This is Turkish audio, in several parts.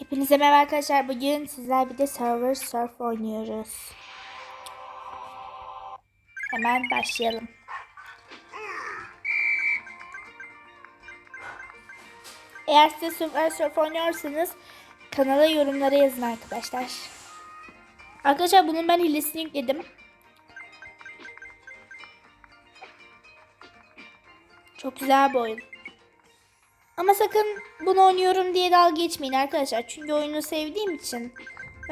Hepinize merhaba arkadaşlar. Bugün sizler bir de Server Surf oynuyoruz. Hemen başlayalım. Eğer siz Server Surf oynuyorsanız kanala yorumlara yazın arkadaşlar. Arkadaşlar bunun ben hilesini yükledim. Çok güzel bir oyun. Ama sakın bunu oynuyorum diye dalga geçmeyin arkadaşlar. Çünkü oyunu sevdiğim için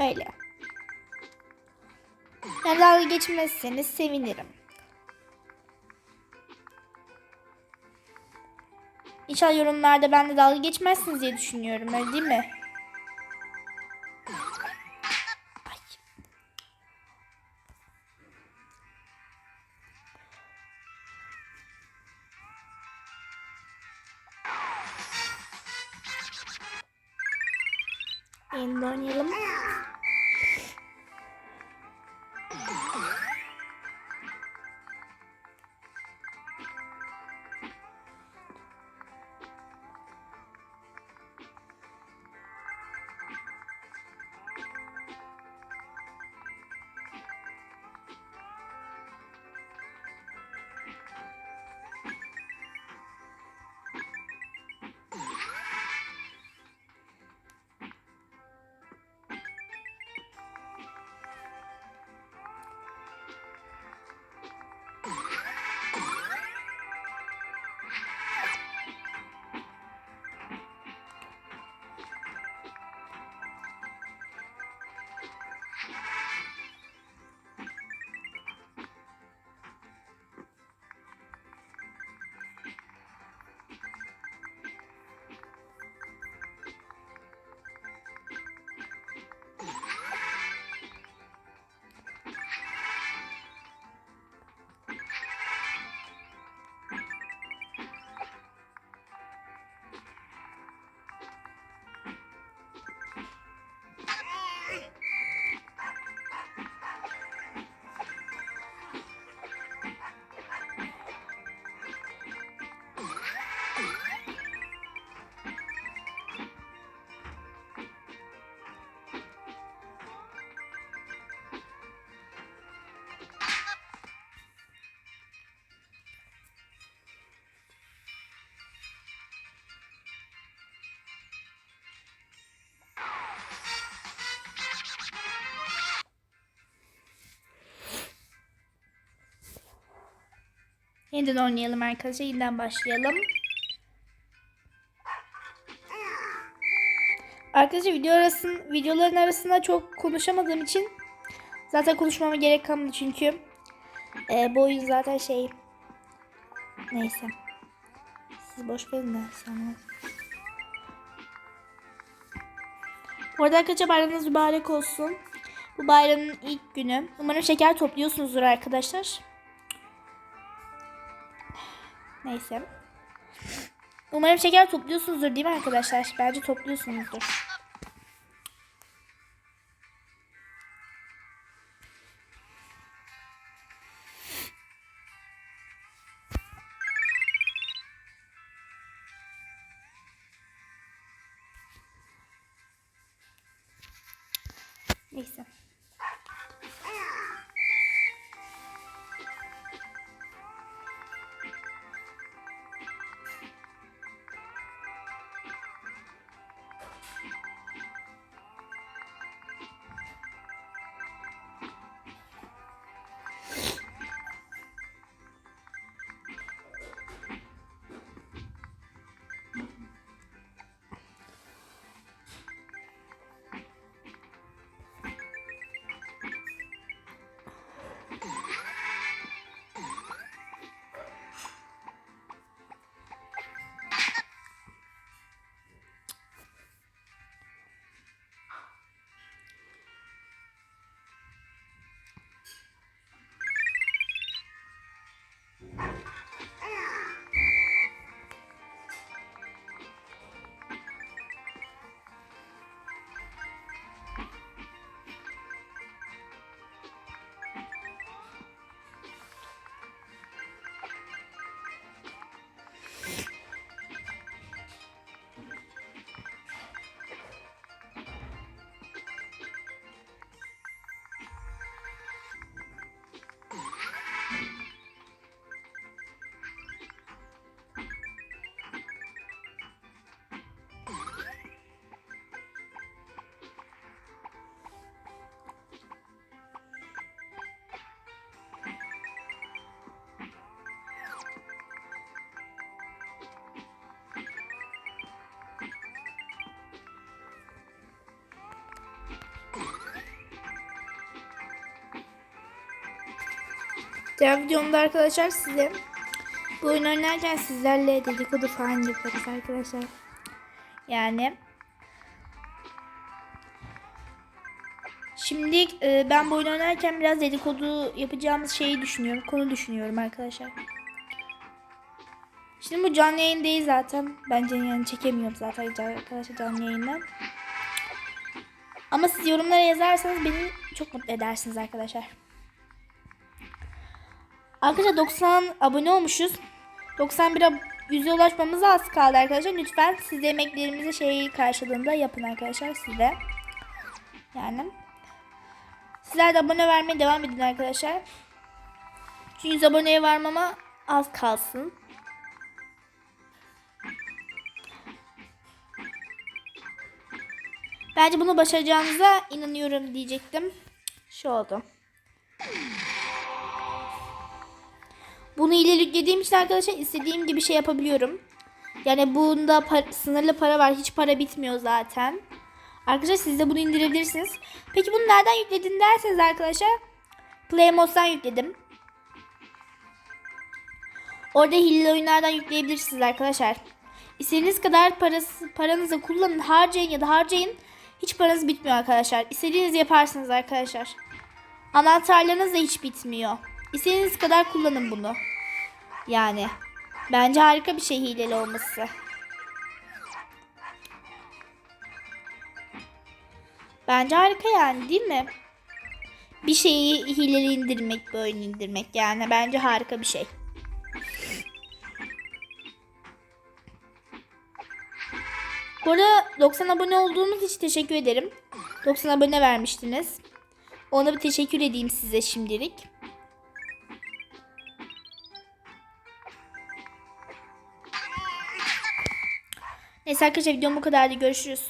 öyle. Yani dalga geçmezseniz sevinirim. İnşallah yorumlarda ben de dalga geçmezsiniz diye düşünüyorum. Öyle değil mi? Yeniden oynayalım. Yeniden oynayalım arkadaşlar. Yeniden başlayalım. Arkadaşlar video arasın, videoların arasında çok konuşamadığım için zaten konuşmama gerek kalmadı çünkü e, bu oyun zaten şey neyse. Siz boş verin de sonra. Bu arada arkadaşlar bayramınız mübarek olsun. Bu bayramın ilk günü. Umarım şeker topluyorsunuzdur arkadaşlar. Neyse. Umarım şeker topluyorsunuzdur değil mi arkadaşlar? Bence topluyorsunuzdur. Neyse. Diğer videomda arkadaşlar size bu oyun oynarken sizlerle dedikodu falan yaparız arkadaşlar. Yani Şimdi e, ben bu oyun oynarken biraz dedikodu yapacağımız şeyi düşünüyorum. Konu düşünüyorum arkadaşlar. Şimdi bu canlı yayın değil zaten. Bence yani çekemiyorum zaten arkadaşlar canlı yayından. Ama siz yorumlara yazarsanız beni çok mutlu edersiniz arkadaşlar. Arkadaşlar 90 abone olmuşuz. 91 ab- 100'e ulaşmamız az kaldı arkadaşlar. Lütfen siz de emeklerimizi şey karşılığında yapın arkadaşlar siz de. Yani. Sizler de abone vermeye devam edin arkadaşlar. Çünkü 100 aboneye varmama az kalsın. Bence bunu başaracağınıza inanıyorum diyecektim. Şu oldu. Bunu ileri yüklediğim için arkadaşlar istediğim gibi şey yapabiliyorum. Yani bunda par- sınırlı para var. Hiç para bitmiyor zaten. Arkadaşlar siz de bunu indirebilirsiniz. Peki bunu nereden yükledin derseniz arkadaşlar. Play Mode'dan yükledim. Orada hileli oyunlardan yükleyebilirsiniz arkadaşlar. İstediğiniz kadar parası, paranızı kullanın, harcayın ya da harcayın. Hiç paranız bitmiyor arkadaşlar. İstediğinizi yaparsınız arkadaşlar. Anahtarlarınız da hiç bitmiyor. İstediğiniz kadar kullanın bunu. Yani. Bence harika bir şey hileli olması. Bence harika yani değil mi? Bir şeyi hileli indirmek, böyle indirmek yani bence harika bir şey. Bu arada 90 abone olduğunuz için teşekkür ederim. 90 abone vermiştiniz. Ona bir teşekkür edeyim size şimdilik. Neyse arkadaşlar videom bu kadardı. Görüşürüz.